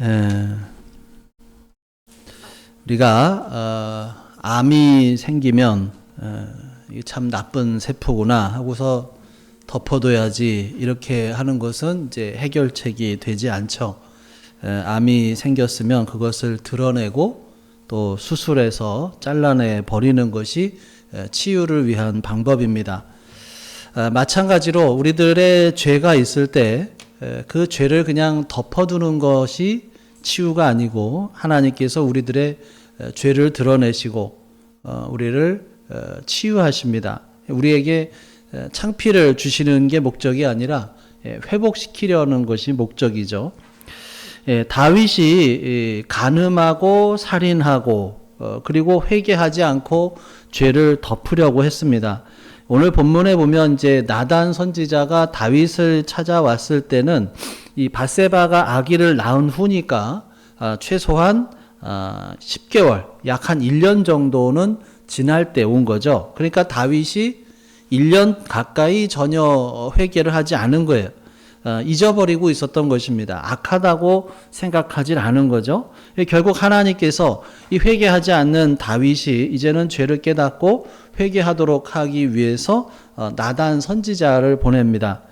에, 우리가 어, 암이 생기면 어, 이게 참 나쁜 세포구나 하고서 덮어둬야지 이렇게 하는 것은 이제 해결책이 되지 않죠. 에, 암이 생겼으면 그것을 드러내고 또 수술해서 잘라내 버리는 것이 에, 치유를 위한 방법입니다. 아, 마찬가지로 우리들의 죄가 있을 때 그 죄를 그냥 덮어두는 것이 치유가 아니고 하나님께서 우리들의 에, 죄를 드러내시고 어, 우리를 어, 치유하십니다. 우리에게 에, 창피를 주시는 게 목적이 아니라 예, 회복시키려는 것이 목적이죠. 예, 다윗이 이, 간음하고 살인하고 어, 그리고 회개하지 않고 죄를 덮으려고 했습니다. 오늘 본문에 보면 이제 나단 선지자가 다윗을 찾아왔을 때는 이 바세바가 아기를 낳은 후니까 아, 최소한 아, 10개월, 약 한 1년 정도는 지날 때 온 거죠. 그러니까 다윗이 1년 가까이 전혀 회개를 하지 않은 거예요. 어, 잊어버리고 있었던 것입니다. 악하다고 생각하지 않은 거죠. 결국 하나님께서 이 회개하지 않는 다윗이 이제는 죄를 깨닫고 회개하도록 하기 위해서 어, 나단 선지자를 보냅니다.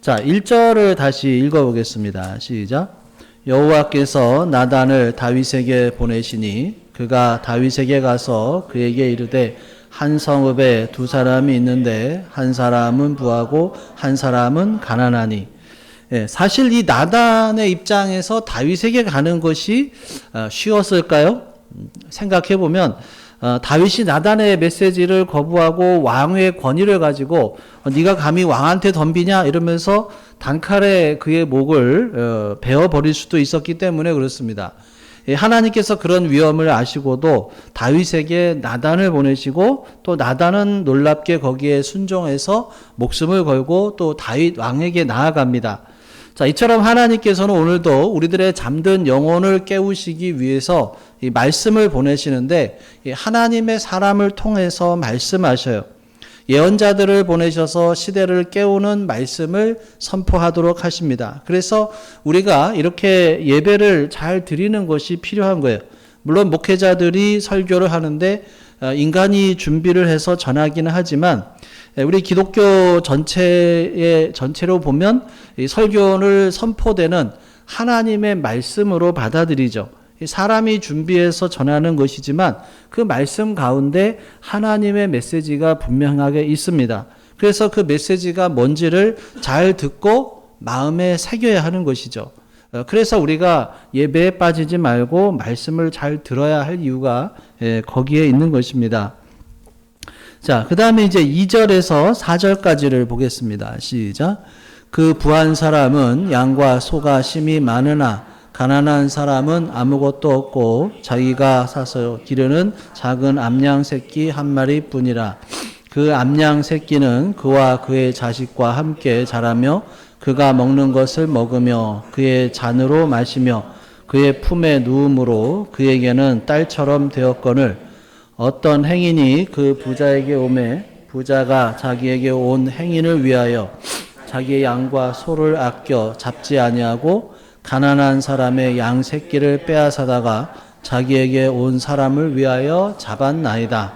자, 1절을 다시 읽어보겠습니다. 시작. 여호와께서 나단을 다윗에게 보내시니 그가 다윗에게 가서 그에게 이르되 한 성읍에 두 사람이 있는데 한 사람은 부하고 한 사람은 가난하니 예, 사실 이 나단의 입장에서 다윗에게 가는 것이 어, 쉬웠을까요? 음, 생각해 보면 어, 다윗이 나단의 메시지를 거부하고 왕의 권위를 가지고 어, 네가 감히 왕한테 덤비냐 이러면서 단칼에 그의 목을 어, 베어 버릴 수도 있었기 때문에 그렇습니다. 예, 하나님께서 그런 위험을 아시고도 다윗에게 나단을 보내시고 또 나단은 놀랍게 거기에 순종해서 목숨을 걸고 또 다윗 왕에게 나아갑니다. 자, 이처럼 하나님께서는 오늘도 우리들의 잠든 영혼을 깨우시기 위해서 이 말씀을 보내시는데 이 하나님의 사람을 통해서 말씀하셔요. 예언자들을 보내셔서 시대를 깨우는 말씀을 선포하도록 하십니다. 그래서 우리가 이렇게 예배를 잘 드리는 것이 필요한 거예요. 물론 목회자들이 설교를 하는데 어, 인간이 준비를 해서 전하기는 하지만 예, 우리 기독교 전체의 전체로 보면 이 설교를 선포되는 하나님의 말씀으로 받아들이죠. 이 사람이 준비해서 전하는 것이지만 그 말씀 가운데 하나님의 메시지가 분명하게 있습니다. 그래서 그 메시지가 뭔지를 잘 듣고 마음에 새겨야 하는 것이죠. 어, 그래서 우리가 예배에 빠지지 말고 말씀을 잘 들어야 할 이유가 예, 거기에 있는 것입니다. 자, 그 다음에 이제 2절에서 4절까지를 보겠습니다. 시작. 그 부한 사람은 양과 소가 심이 많으나 가난한 사람은 아무것도 없고 자기가 사서 기르는 작은 암양 새끼 한 마리 뿐이라. 그 암양 새끼는 그와 그의 자식과 함께 자라며 그가 먹는 것을 먹으며 그의 잔으로 마시며 그의 품에 누움으로 그에게는 딸처럼 되었거늘 어떤 행인이 그 부자에게 오매 부자가 자기에게 온 행인을 위하여 자기의 양과 소를 아껴 잡지 아니하고 가난한 사람의 양 새끼를 빼앗아다가 자기에게 온 사람을 위하여 잡았나이다.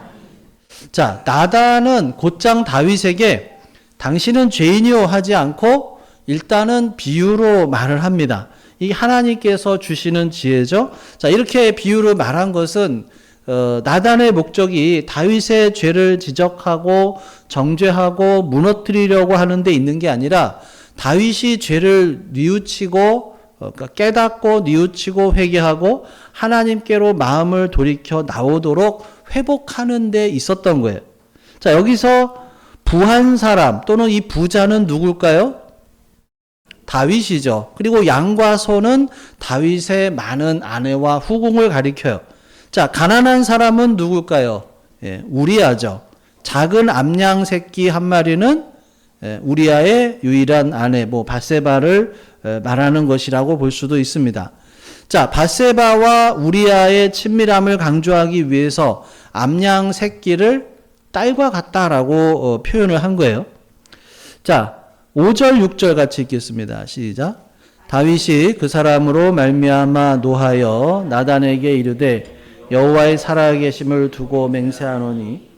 자, 나단은 곧장 다윗에게 당신은 죄인이요 하지 않고 일단은 비유로 말을 합니다. 이 하나님께서 주시는 지혜죠. 자, 이렇게 비유를 말한 것은 어, 나단의 목적이 다윗의 죄를 지적하고 정죄하고 무너뜨리려고 하는데 있는 게 아니라 다윗이 죄를 뉘우치고 어, 그러니까 깨닫고 뉘우치고 회개하고 하나님께로 마음을 돌이켜 나오도록 회복하는 데 있었던 거예요. 자, 여기서 부한 사람 또는 이 부자는 누굴까요? 다윗이죠. 그리고 양과 소는 다윗의 많은 아내와 후궁을 가리켜요. 자, 가난한 사람은 누굴까요? 예, 우리아죠. 작은 암양 새끼 한 마리는 예, 우리아의 유일한 아내, 뭐 바세바를 예, 말하는 것이라고 볼 수도 있습니다. 자, 바세바와 우리아의 친밀함을 강조하기 위해서 암양 새끼를 딸과 같다라고 어, 표현을 한 거예요. 자, 5절, 6절 같이 읽겠습니다. 시작. 다윗이 그 사람으로 말미암아 노하여 나단에게 이르되 여호와의 살아계심을 두고 맹세하노니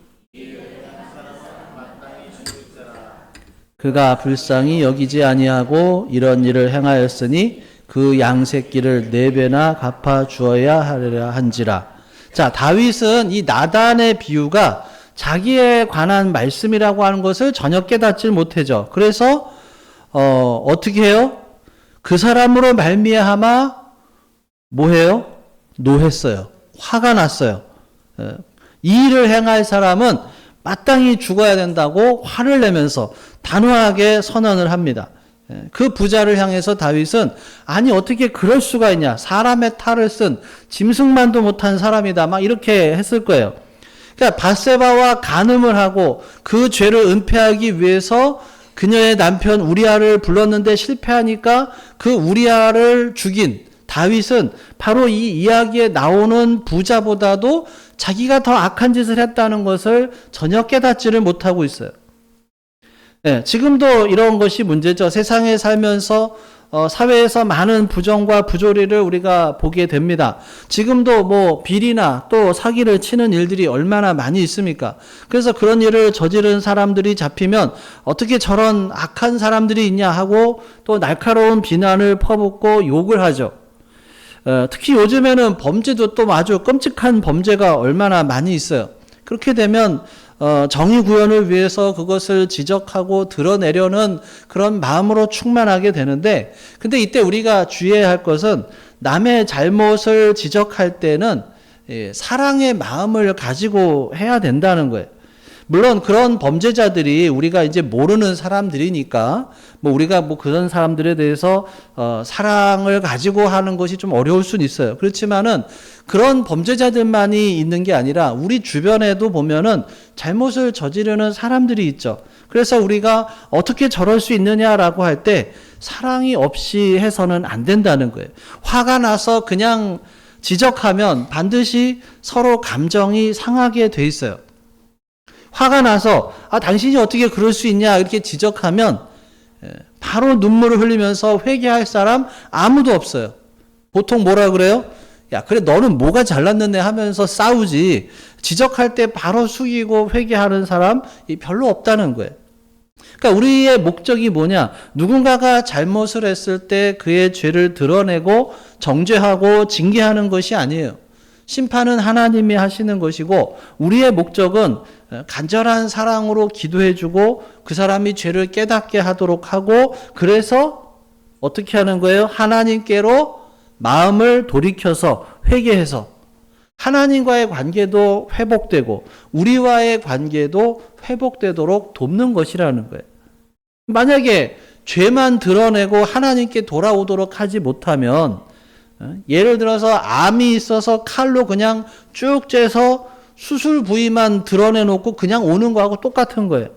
그가 불쌍히 여기지 아니하고 이런 일을 행하였으니 그 양새끼를 네 배나 갚아 주어야 하리라 한지라. 자, 다윗은 이 나단의 비유가 자기에 관한 말씀이라고 하는 것을 전혀 깨닫질 못해죠. 그래서 어, 어떻게 해요? 그 사람으로 말미암아 뭐해요? 노했어요. 화가 났어요. 예. 이 일을 행할 사람은 마땅히 죽어야 된다고 화를 내면서 단호하게 선언을 합니다. 예. 그 부자를 향해서 다윗은 아니 어떻게 그럴 수가 있냐 사람의 탈을 쓴 짐승만도 못한 사람이다 막 이렇게 했을 거예요. 그러니까 바세바와 간음을 하고 그 죄를 은폐하기 위해서 그녀의 남편 우리아를 불렀는데 실패하니까 그 우리아를 죽인 다윗은 바로 이 이야기에 나오는 부자보다도 자기가 더 악한 짓을 했다는 것을 전혀 깨닫지를 못하고 있어요. 네, 지금도 이런 것이 문제죠. 세상에 살면서 어, 사회에서 많은 부정과 부조리를 우리가 보게 됩니다. 지금도 뭐 비리나 또 사기를 치는 일들이 얼마나 많이 있습니까? 그래서 그런 일을 저지른 사람들이 잡히면 어떻게 저런 악한 사람들이 있냐 하고 또 날카로운 비난을 퍼붓고 욕을 하죠. 어, 특히 요즘에는 범죄도 또 아주 끔찍한 범죄가 얼마나 많이 있어요. 그렇게 되면 어, 정의 구현을 위해서 그것을 지적하고 드러내려는 그런 마음으로 충만하게 되는데, 근데 이때 우리가 주의해야 할 것은 남의 잘못을 지적할 때는 예, 사랑의 마음을 가지고 해야 된다는 거예요. 물론 그런 범죄자들이 우리가 이제 모르는 사람들이니까 뭐 우리가 뭐 그런 사람들에 대해서 어 사랑을 가지고 하는 것이 좀 어려울 수는 있어요. 그렇지만은 그런 범죄자들만이 있는 게 아니라 우리 주변에도 보면은 잘못을 저지르는 사람들이 있죠. 그래서 우리가 어떻게 저럴 수 있느냐라고 할 때 사랑이 없이 해서는 안 된다는 거예요. 화가 나서 그냥 지적하면 반드시 서로 감정이 상하게 돼 있어요. 화가 나서 아 당신이 어떻게 그럴 수 있냐 이렇게 지적하면 예, 바로 눈물을 흘리면서 회개할 사람 아무도 없어요. 보통 뭐라 그래요? 야 그래 너는 뭐가 잘났는데 하면서 싸우지 지적할 때 바로 숙이고 회개하는 사람 별로 없다는 거예요. 그러니까 우리의 목적이 뭐냐? 누군가가 잘못을 했을 때 그의 죄를 드러내고 정죄하고 징계하는 것이 아니에요. 심판은 하나님이 하시는 것이고 우리의 목적은 간절한 사랑으로 기도해주고 그 사람이 죄를 깨닫게 하도록 하고 그래서 어떻게 하는 거예요? 하나님께로 마음을 돌이켜서 회개해서 하나님과의 관계도 회복되고 우리와의 관계도 회복되도록 돕는 것이라는 거예요. 만약에 죄만 드러내고 하나님께 돌아오도록 하지 못하면 어? 예를 들어서 암이 있어서 칼로 그냥 쭉 째서 수술 부위만 드러내 놓고 그냥 오는 거하고 똑같은 거예요.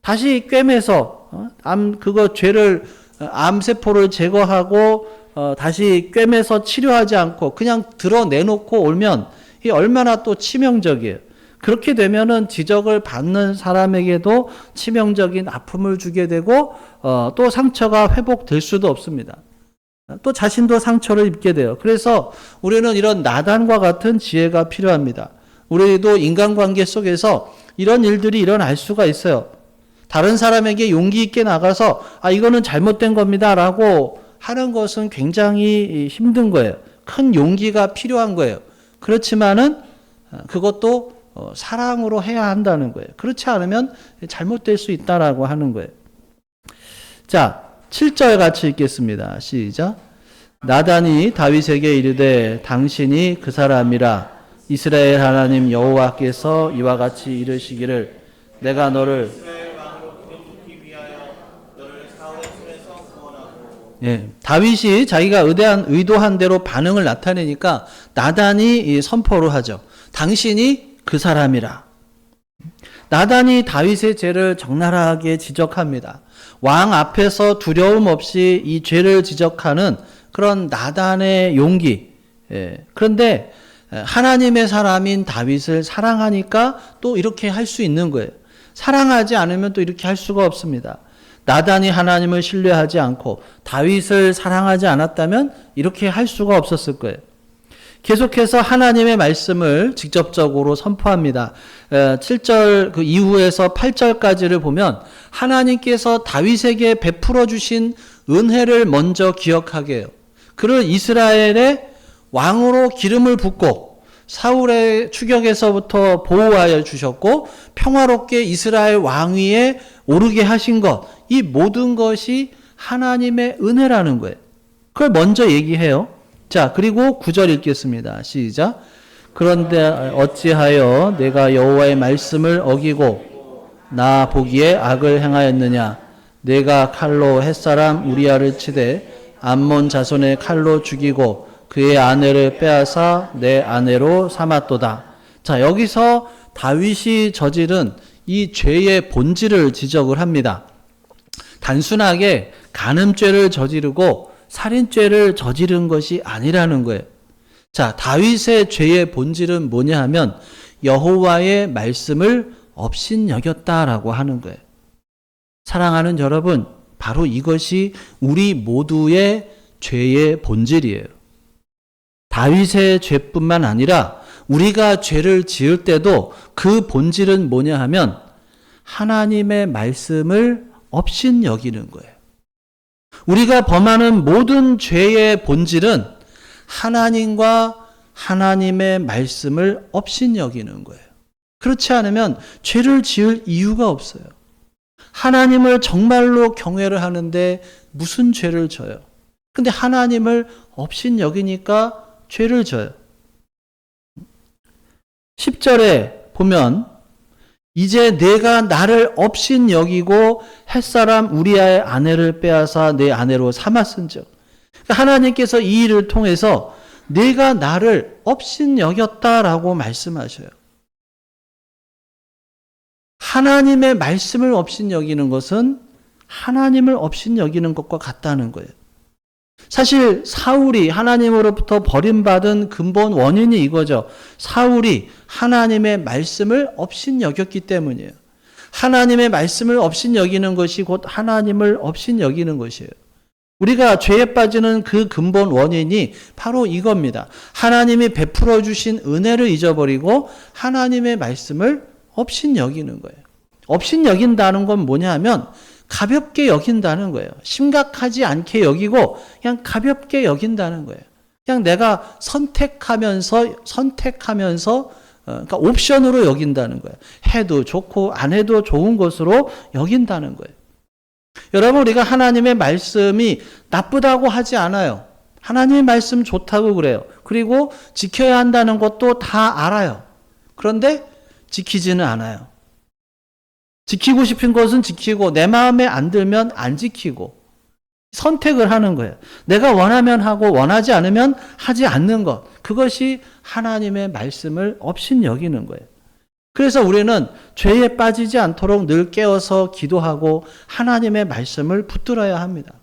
다시 꿰매서 어? 암 그거 죄를 어, 암세포를 제거하고 어, 다시 꿰매서 치료하지 않고 그냥 드러내 놓고 오면 이 얼마나 또 치명적이에요. 그렇게 되면은 지적을 받는 사람에게도 치명적인 아픔을 주게 되고 어, 또 상처가 회복될 수도 없습니다. 또 자신도 상처를 입게 돼요. 그래서 우리는 이런 나단과 같은 지혜가 필요합니다. 우리도 인간관계 속에서 이런 일들이 일어날 수가 있어요. 다른 사람에게 용기 있게 나가서 아 이거는 잘못된 겁니다라고 하는 것은 굉장히 힘든 거예요. 큰 용기가 필요한 거예요. 그렇지만은 그것도 어, 사랑으로 해야 한다는 거예요. 그렇지 않으면 잘못될 수 있다라고 하는 거예요. 자, 7절 같이 읽겠습니다. 시작. 나단이 다윗에게 이르되 당신이 그 사람이라 이스라엘 하나님 여호와께서 이와 같이 이르시기를 내가 너를 예, 다윗이 자기가 의대한 의도한 대로 반응을 나타내니까 나단이 선포를 하죠. 당신이 그 사람이라. 나단이 다윗의 죄를 적나라하게 지적합니다. 왕 앞에서 두려움 없이 이 죄를 지적하는 그런 나단의 용기. 예. 그런데 하나님의 사람인 다윗을 사랑하니까 또 이렇게 할 수 있는 거예요. 사랑하지 않으면 또 이렇게 할 수가 없습니다. 나단이 하나님을 신뢰하지 않고 다윗을 사랑하지 않았다면 이렇게 할 수가 없었을 거예요. 계속해서 하나님의 말씀을 직접적으로 선포합니다. 7절 그 이후에서 8절까지를 보면 하나님께서 다윗에게 베풀어 주신 은혜를 먼저 기억하게 해요. 그를 이스라엘의 왕으로 기름을 붓고 사울의 추격에서부터 보호하여 주셨고 평화롭게 이스라엘 왕위에 오르게 하신 것, 이 모든 것이 하나님의 은혜라는 거예요. 그걸 먼저 얘기해요. 자, 그리고 구절 읽겠습니다. 시작. 그런데 어찌하여 내가 여호와의 말씀을 어기고 나 보기에 악을 행하였느냐? 내가 칼로 햇사람 우리아를 치되 암몬 자손의 칼로 죽이고 그의 아내를 빼앗아 내 아내로 삼았도다. 자, 여기서 다윗이 저지른 이 죄의 본질을 지적을 합니다. 단순하게 간음죄를 저지르고 살인죄를 저지른 것이 아니라는 거예요. 자, 다윗의 죄의 본질은 뭐냐 하면 여호와의 말씀을 업신여겼다라고 하는 거예요. 사랑하는 여러분, 바로 이것이 우리 모두의 죄의 본질이에요. 다윗의 죄뿐만 아니라 우리가 죄를 지을 때도 그 본질은 뭐냐 하면 하나님의 말씀을 업신 여기는 거예요. 우리가 범하는 모든 죄의 본질은 하나님과 하나님의 말씀을 업신 여기는 거예요. 그렇지 않으면 죄를 지을 이유가 없어요. 하나님을 정말로 경외를 하는데 무슨 죄를 져요? 근데 하나님을 업신 여기니까 죄를 져요. 10절에 보면 이제 내가 나를 업신 여기고 햇사람 우리아의 아내를 빼앗아 내 아내로 삼았은즉 그러니까 하나님께서 이 일을 통해서 내가 나를 업신 여겼다라고 말씀하셔요. 하나님의 말씀을 업신 여기는 것은 하나님을 업신 여기는 것과 같다는 거예요. 사실 사울이 하나님으로부터 버림받은 근본 원인이 이거죠. 사울이 하나님의 말씀을 업신 여겼기 때문이에요. 하나님의 말씀을 업신 여기는 것이 곧 하나님을 업신 여기는 것이에요. 우리가 죄에 빠지는 그 근본 원인이 바로 이겁니다. 하나님이 베풀어 주신 은혜를 잊어버리고 하나님의 말씀을 업신 여기는 거예요. 업신 여긴다는 건 뭐냐 하면 가볍게 여긴다는 거예요. 심각하지 않게 여기고 그냥 가볍게 여긴다는 거예요. 그냥 내가 선택하면서 선택하면서 어, 그러니까 옵션으로 여긴다는 거예요. 해도 좋고 안 해도 좋은 것으로 여긴다는 거예요. 여러분 우리가 하나님의 말씀이 나쁘다고 하지 않아요. 하나님의 말씀 좋다고 그래요. 그리고 지켜야 한다는 것도 다 알아요. 그런데 지키지는 않아요. 지키고 싶은 것은 지키고 내 마음에 안 들면 안 지키고 선택을 하는 거예요. 내가 원하면 하고 원하지 않으면 하지 않는 것. 그것이 하나님의 말씀을 업신 여기는 거예요. 그래서 우리는 죄에 빠지지 않도록 늘 깨어서 기도하고 하나님의 말씀을 붙들어야 합니다.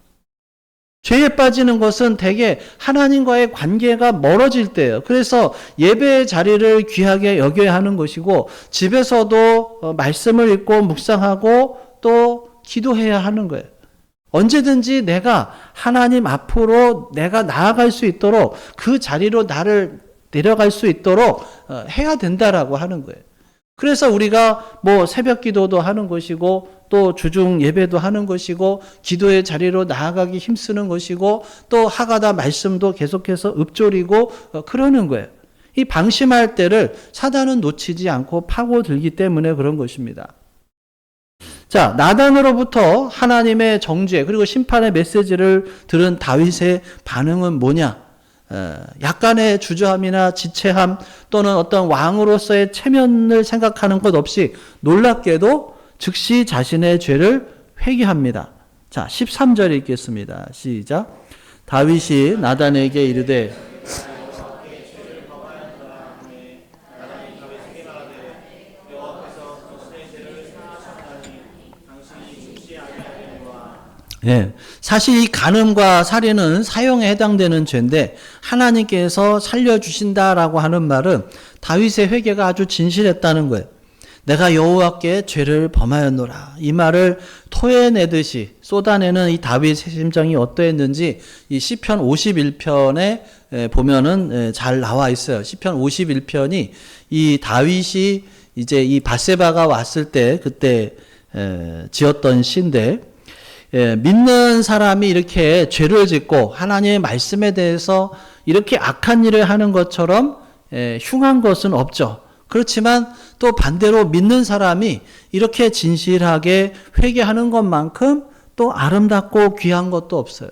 죄에 빠지는 것은 대개 하나님과의 관계가 멀어질 때예요. 그래서 예배의 자리를 귀하게 여겨야 하는 것이고 집에서도 어, 말씀을 읽고 묵상하고 또 기도해야 하는 거예요. 언제든지 내가 하나님 앞으로 내가 나아갈 수 있도록 그 자리로 나를 내려갈 수 있도록 어, 해야 된다라고 하는 거예요. 그래서 우리가 뭐 새벽 기도도 하는 것이고 또 주중 예배도 하는 것이고 기도의 자리로 나아가기 힘쓰는 것이고 또 하가다 말씀도 계속해서 읊조리고 어, 그러는 거예요. 이 방심할 때를 사단은 놓치지 않고 파고들기 때문에 그런 것입니다. 자, 나단으로부터 하나님의 정죄 그리고 심판의 메시지를 들은 다윗의 반응은 뭐냐? 약간의 주저함이나 지체함 또는 어떤 왕으로서의 체면을 생각하는 것 없이 놀랍게도 즉시 자신의 죄를 회개합니다. 자, 13절 읽겠습니다. 시작. 다윗이 나단에게 이르되 예. 사실 이 간음과 살인은 사형에 해당되는 죄인데 하나님께서 살려주신다라고 하는 말은 다윗의 회개가 아주 진실했다는 거예요. 내가 여호와께 죄를 범하였노라. 이 말을 토해내듯이 쏟아내는 이 다윗의 심정이 어떠했는지 이 시편 51편에 보면은 잘 나와 있어요. 시편 51편이 이 다윗이 이제 이 바세바가 왔을 때 그때 지었던 시인데 예, 믿는 사람이 이렇게 죄를 짓고 하나님의 말씀에 대해서 이렇게 악한 일을 하는 것처럼 예, 흉한 것은 없죠. 그렇지만 또 반대로 믿는 사람이 이렇게 진실하게 회개하는 것만큼 또 아름답고 귀한 것도 없어요.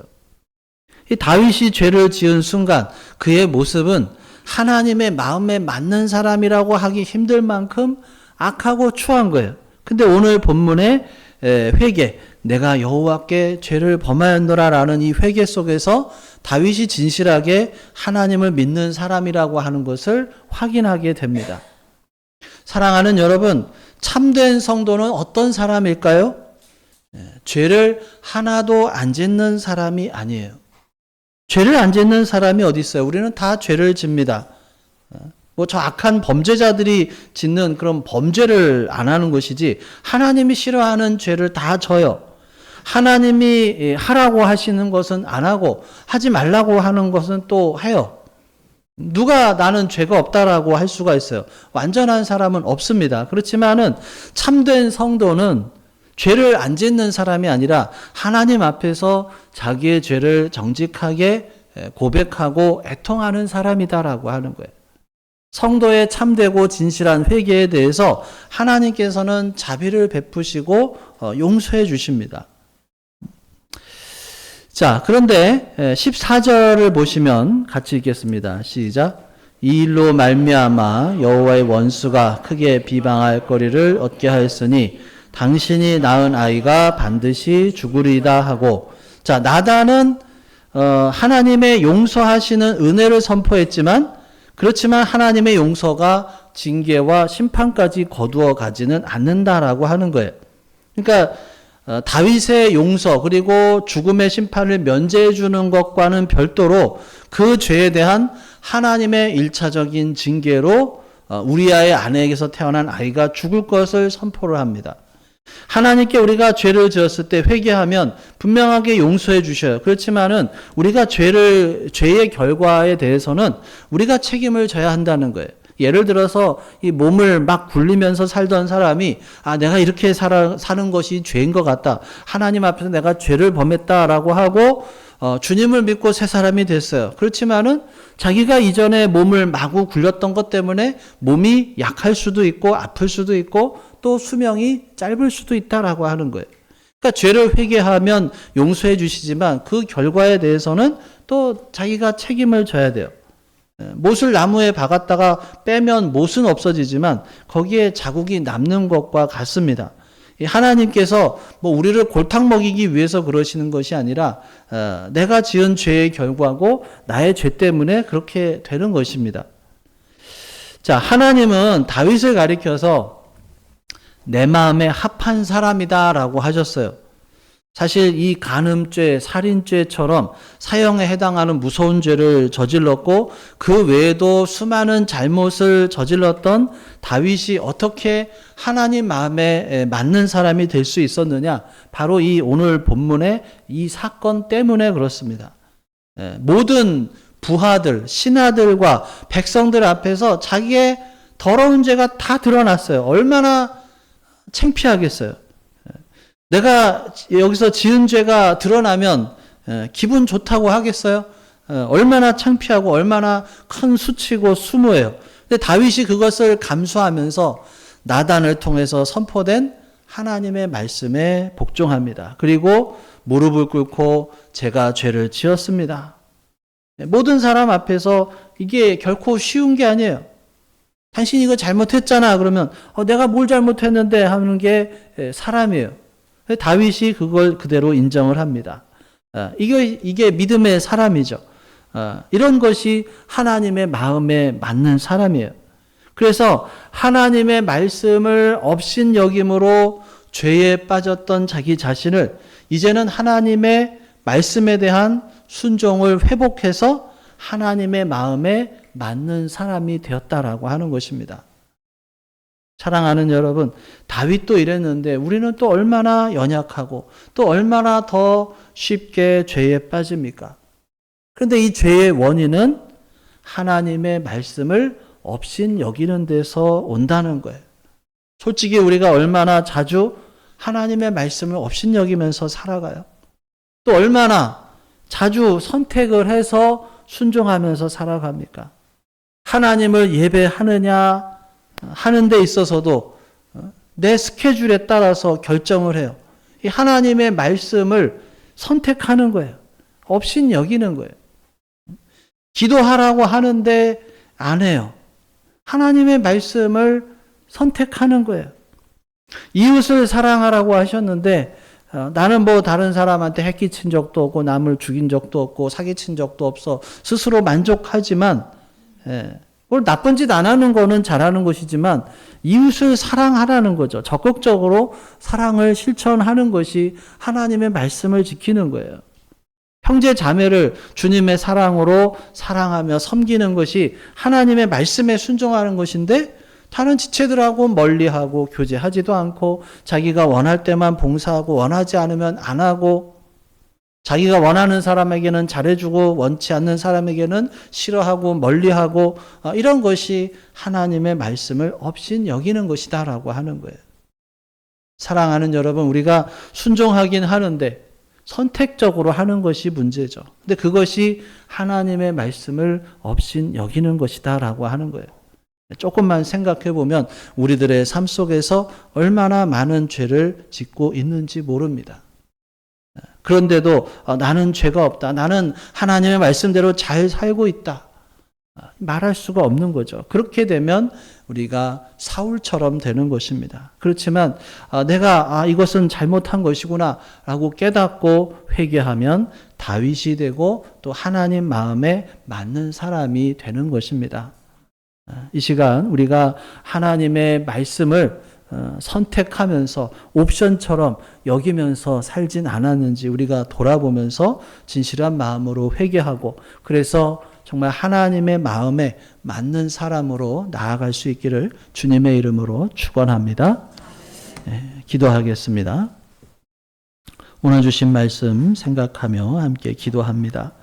이 다윗이 죄를 지은 순간 그의 모습은 하나님의 마음에 맞는 사람이라고 하기 힘들 만큼 악하고 추한 거예요. 근데 오늘 본문의 회개, 내가 여호와께 죄를 범하였노라라는 이 회개 속에서 다윗이 진실하게 하나님을 믿는 사람이라고 하는 것을 확인하게 됩니다. 사랑하는 여러분, 참된 성도는 어떤 사람일까요? 죄를 하나도 안 짓는 사람이 아니에요. 죄를 안 짓는 사람이 어디 있어요? 우리는 다 죄를 짓니다. 뭐저 악한 범죄자들이 짓는 그런 범죄를 안 하는 것이지 하나님이 싫어하는 죄를 다 져요. 하나님이 하라고 하시는 것은 안 하고 하지 말라고 하는 것은 또 해요. 누가 나는 죄가 없다라고 할 수가 있어요. 완전한 사람은 없습니다. 그렇지만은 참된 성도는 죄를 안 짓는 사람이 아니라 하나님 앞에서 자기의 죄를 정직하게 고백하고 애통하는 사람이다라고 하는 거예요. 성도의 참되고 진실한 회개에 대해서 하나님께서는 자비를 베푸시고 어, 용서해 주십니다. 자, 그런데 14절을 보시면 같이 읽겠습니다. 시작. 이 일로 말미암아 여호와의 원수가 크게 비방할 거리를 얻게 하였으니 당신이 낳은 아이가 반드시 죽으리다 하고 자 나단은 어, 하나님의 용서하시는 은혜를 선포했지만 그렇지만 하나님의 용서가 징계와 심판까지 거두어 가지는 않는다라고 하는 거예요. 그러니까 어, 다윗의 용서 그리고 죽음의 심판을 면제해 주는 것과는 별도로 그 죄에 대한 하나님의 일차적인 징계로 어, 우리아의 아내에게서 태어난 아이가 죽을 것을 선포를 합니다. 하나님께 우리가 죄를 지었을 때 회개하면 분명하게 용서해 주셔요. 그렇지만은 우리가 죄를 죄의 결과에 대해서는 우리가 책임을 져야 한다는 거예요. 예를 들어서 이 몸을 막 굴리면서 살던 사람이 아 내가 이렇게 살아, 사는 것이 죄인 것 같다. 하나님 앞에서 내가 죄를 범했다라고 하고 어, 주님을 믿고 새 사람이 됐어요. 그렇지만은 자기가 이전에 몸을 마구 굴렸던 것 때문에 몸이 약할 수도 있고 아플 수도 있고 또 수명이 짧을 수도 있다라고 하는 거예요. 그러니까 죄를 회개하면 용서해 주시지만 그 결과에 대해서는 또 자기가 책임을 져야 돼요. 예, 못을 나무에 박았다가 빼면 못은 없어지지만 거기에 자국이 남는 것과 같습니다. 하나님께서 뭐 우리를 골탕 먹이기 위해서 그러시는 것이 아니라 어, 내가 지은 죄의 결과고 나의 죄 때문에 그렇게 되는 것입니다. 자, 하나님은 다윗을 가리켜서 내 마음에 합한 사람이다라고 하셨어요. 사실 이 간음죄, 살인죄처럼 사형에 해당하는 무서운 죄를 저질렀고 그 외에도 수많은 잘못을 저질렀던 다윗이 어떻게 하나님 마음에 맞는 사람이 될 수 있었느냐? 바로 이 오늘 본문의 이 사건 때문에 그렇습니다. 모든 부하들, 신하들과 백성들 앞에서 자기의 더러운 죄가 다 드러났어요. 얼마나 창피하겠어요. 내가 여기서 지은 죄가 드러나면 기분 좋다고 하겠어요? 얼마나 창피하고 얼마나 큰 수치고 수모예요. 근데 다윗이 그것을 감수하면서 나단을 통해서 선포된 하나님의 말씀에 복종합니다. 그리고 무릎을 꿇고 제가 죄를 지었습니다. 모든 사람 앞에서 이게 결코 쉬운 게 아니에요. 당신 이거 잘못했잖아. 그러면 어, 내가 뭘 잘못했는데 하는 게 사람이에요. 다윗이 그걸 그대로 인정을 합니다. 어, 이게, 이게 믿음의 사람이죠. 어, 이런 것이 하나님의 마음에 맞는 사람이에요. 그래서 하나님의 말씀을 업신 여김으로 죄에 빠졌던 자기 자신을 이제는 하나님의 말씀에 대한 순종을 회복해서 하나님의 마음에 맞는 사람이 되었다라고 하는 것입니다. 사랑하는 여러분, 다윗도 이랬는데 우리는 또 얼마나 연약하고 또 얼마나 더 쉽게 죄에 빠집니까? 그런데 이 죄의 원인은 하나님의 말씀을 없인 여기는 데서 온다는 거예요. 솔직히 우리가 얼마나 자주 하나님의 말씀을 없인 여기면서 살아가요. 또 얼마나 자주 선택을 해서 순종하면서 살아갑니까? 하나님을 예배하느냐 하는 데 있어서도 내 스케줄에 따라서 결정을 해요. 이 하나님의 말씀을 선택하는 거예요. 없인 여기는 거예요. 기도하라고 하는데 안 해요. 하나님의 말씀을 선택하는 거예요. 이웃을 사랑하라고 하셨는데 어, 나는 뭐 다른 사람한테 해끼친 적도 없고 남을 죽인 적도 없고 사기친 적도 없어 스스로 만족하지만 예, 뭘 나쁜 짓 안 하는 거는 잘하는 것이지만 이웃을 사랑하라는 거죠. 적극적으로 사랑을 실천하는 것이 하나님의 말씀을 지키는 거예요. 형제 자매를 주님의 사랑으로 사랑하며 섬기는 것이 하나님의 말씀에 순종하는 것인데 다른 지체들하고 멀리하고 교제하지도 않고 자기가 원할 때만 봉사하고 원하지 않으면 안 하고 자기가 원하는 사람에게는 잘해주고 원치 않는 사람에게는 싫어하고 멀리하고 어, 이런 것이 하나님의 말씀을 없인 여기는 것이다라고 하는 거예요. 사랑하는 여러분, 우리가 순종하긴 하는데 선택적으로 하는 것이 문제죠. 근데 그것이 하나님의 말씀을 없인 여기는 것이다라고 하는 거예요. 조금만 생각해 보면 우리들의 삶 속에서 얼마나 많은 죄를 짓고 있는지 모릅니다. 그런데도 어, 나는 죄가 없다. 나는 하나님의 말씀대로 잘 살고 있다. 어, 말할 수가 없는 거죠. 그렇게 되면 우리가 사울처럼 되는 것입니다. 그렇지만 어, 내가 아, 이것은 잘못한 것이구나라고 깨닫고 회개하면 다윗이 되고 또 하나님 마음에 맞는 사람이 되는 것입니다. 이 시간 우리가 하나님의 말씀을 어, 선택하면서 옵션처럼 여기면서 살진 않았는지 우리가 돌아보면서 진실한 마음으로 회개하고 그래서 정말 하나님의 마음에 맞는 사람으로 나아갈 수 있기를 주님의 이름으로 축원합니다. 예, 기도하겠습니다. 오늘 주신 말씀 생각하며 함께 기도합니다.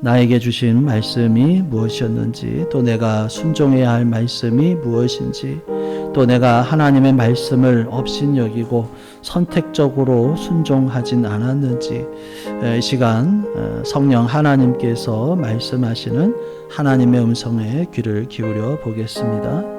나에게 주신 말씀이 무엇이었는지, 또 내가 순종해야 할 말씀이 무엇인지, 또 내가 하나님의 말씀을 없인 여기고 선택적으로 순종하진 않았는지, 이 시간 어, 성령 하나님께서 말씀하시는 하나님의 음성에 귀를 기울여 보겠습니다.